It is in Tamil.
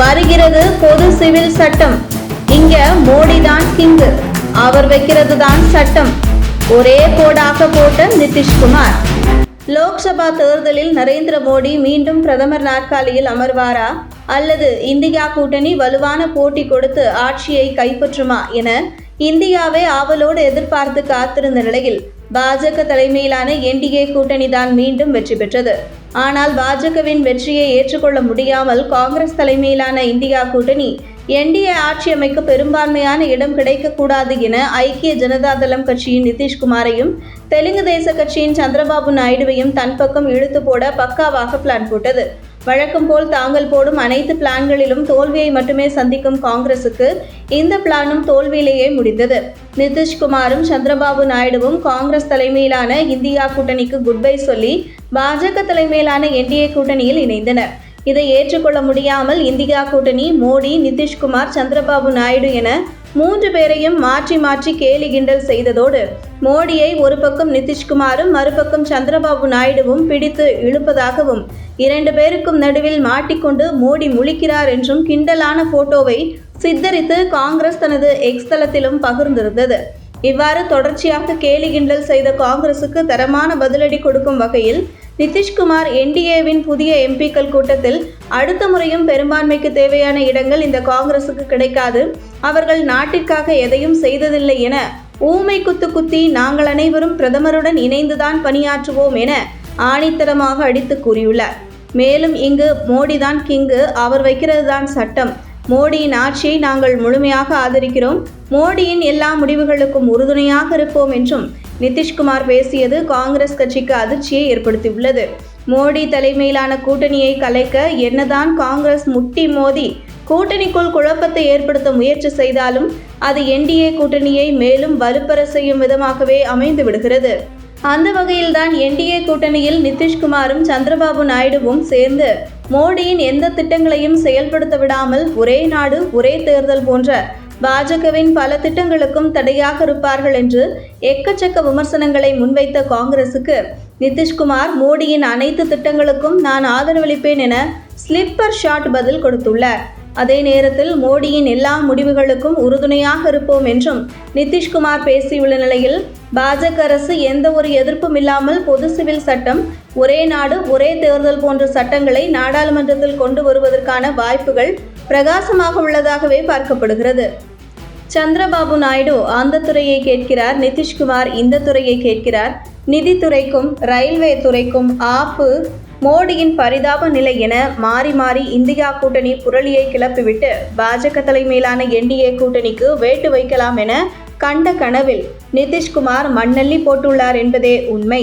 வருகிறது பொது சிவில் சட்டம். இங்க மோடி தான் கிங்கு. அவர் வைக்கிறது தான் சட்டம். ஒரே கோடாக போட்ட நிதிஷ்குமார். லோக்சபா தேர்தலில் நரேந்திர மோடி மீண்டும் பிரதமர் நாற்காலியில் அமர்வாரா? அல்லது இந்தியா கூட்டணி வலுவான போட்டி கொடுத்து ஆட்சியை கைப்பற்றுமா என இந்தியாவை ஆவலோடு எதிர்பார்த்து காத்திருந்த நிலையில் பாஜக தலைமையிலான என்டிஏ கூட்டணி தான் மீண்டும் வெற்றி பெற்றது. ஆனால் பாஜகவின் வெற்றியை ஏற்றுக்கொள்ள முடியாமல் காங்கிரஸ் தலைமையிலான இந்தியா கூட்டணி என்டிஏ ஆட்சி அமைக்க பெரும்பான்மையான இடம் கிடைக்கக்கூடாது என ஐக்கிய ஜனதா தளம் கட்சியின் நிதிஷ்குமாரையும் தெலுங்கு தேச கட்சியின் சந்திரபாபு நாயுடுவையும் தன் பக்கம் இழுத்து போட பக்காவாக பிளான் போட்டது. வழக்கம் போல் தாங்கள் போடும் அனைத்து பிளான்களிலும் தோல்வியை மட்டுமே சந்திக்கும் காங்கிரசுக்கு இந்த பிளானும் தோல்வியிலேயே முடிந்தது. நிதிஷ்குமாரும் சந்திரபாபு நாயுடுவும் காங்கிரஸ் தலைமையிலான இந்தியா கூட்டணிக்கு குட்பை சொல்லி பாஜக தலைமையிலான என்டிஏ கூட்டணியில் இணைந்தனர். இதை ஏற்றுக்கொள்ள முடியாமல் இந்தியா கூட்டணி மோடி நிதிஷ்குமார் சந்திரபாபு நாயுடு என மூன்று பேரையும் மாற்றி மாற்றி கேலி கிண்டல் செய்ததோடு மோடியை ஒரு பக்கம் நிதிஷ்குமாரும் மறுபக்கம் சந்திரபாபு நாயுடுவும் பிடித்து இழுப்பதாகவும் இரண்டு பேருக்கும் நடுவில் மாட்டிக்கொண்டு மோடி முழிக்கிறார் என்றும் கிண்டலான போட்டோவை சித்தரித்து காங்கிரஸ் தனது எக்ஸ் தளத்திலும் பகிர்ந்திருந்தது. இவ்வாறு தொடர்ச்சியாக கேலி கிண்டல் செய்த காங்கிரசுக்கு தரமான பதிலடி கொடுக்கும் வகையில் நிதிஷ்குமார் என்டிஏவின் புதிய எம்பிக்கள் கூட்டத்தில் அடுத்த முறையும் பெரும்பான்மைக்கு தேவையான இடங்கள் இந்த காங்கிரசுக்கு கிடைக்காது. அவர்கள் நாட்டிற்காக எதையும் செய்ததில்லை என ஊமை குத்து குத்தி நாங்கள் அனைவரும் பிரதமருடன் இணைந்துதான் பணியாற்றுவோம் என ஆணித்தரமாக அடித்து கூறியுள்ளார். மேலும் இங்கு மோடிதான் கிங்கு அவர் வைக்கிறது தான் சட்டம். மோடியின் ஆட்சியை நாங்கள் முழுமையாக ஆதரிக்கிறோம். மோடியின் எல்லா முடிவுகளுக்கும் உறுதுணையாக இருப்போம் என்றும் நிதிஷ்குமார் பேசியது காங்கிரஸ் கட்சிக்கு அதிர்ச்சியை ஏற்படுத்தியுள்ளது. மோடி தலைமையிலான கூட்டணியை கலைக்க என்னதான் காங்கிரஸ் முட்டி மோதி கூட்டணிக்குள் குழப்பத்தை ஏற்படுத்த முயற்சி செய்தாலும் அது என்டிஏ கூட்டணியை மேலும் வலுப்பெற செய்யும் விதமாகவே அமைந்து விடுகிறது. அந்த வகையில்தான் என்டிஏ கூட்டணியில் நிதிஷ்குமாரும் சந்திரபாபு நாயுடுவும் சேர்ந்து மோடியின் எந்த திட்டங்களையும் செயல்படுத்த விடாமல் ஒரே நாடு ஒரே தேர்தல் போன்ற பாஜகவின் பல திட்டங்களுக்கும் தடையாக இருப்பார்கள் என்று எக்கச்சக்க விமர்சனங்களை முன்வைத்த காங்கிரசுக்கு நிதிஷ்குமார் மோடியின் அனைத்து திட்டங்களுக்கும் நான் ஆதரவளிப்பேன் என ஸ்லிப்பர் ஷாட் பதில் கொடுத்துள்ளார். அதே நேரத்தில் மோடியின் எல்லா முடிவுகளுக்கும் உறுதுணையாக இருப்போம் என்றும் நிதிஷ்குமார் பேசியுள்ள நிலையில் பாஜக அரசு எந்த ஒரு எதிர்ப்பும் இல்லாமல் பொது சிவில் சட்டம் ஒரே நாடு ஒரே தேர்தல் போன்ற சட்டங்களை நாடாளுமன்றத்தில் கொண்டு வருவதற்கான வாய்ப்புகள் பிரகாசமாக உள்ளதாகவே பார்க்கப்படுகிறது. சந்திரபாபு நாயுடு அந்த துறையை கேட்கிறார் நிதிஷ்குமார் இந்த துறையை கேட்கிறார். நிதித்துறைக்கும் ரயில்வே துறைக்கும் ஆப்பு மோடியின் பரிதாப நிலை என மாறி மாறி இந்தியா கூட்டணி புரளியை கிளப்பிவிட்டு பாஜக தலைமையிலான என்டிஏ கூட்டணிக்கு வேட்டு வைக்கலாம் என கண்ட கனவில் நிதிஷ்குமார் மண்ணள்ளி போட்டுள்ளார் என்பதே உண்மை.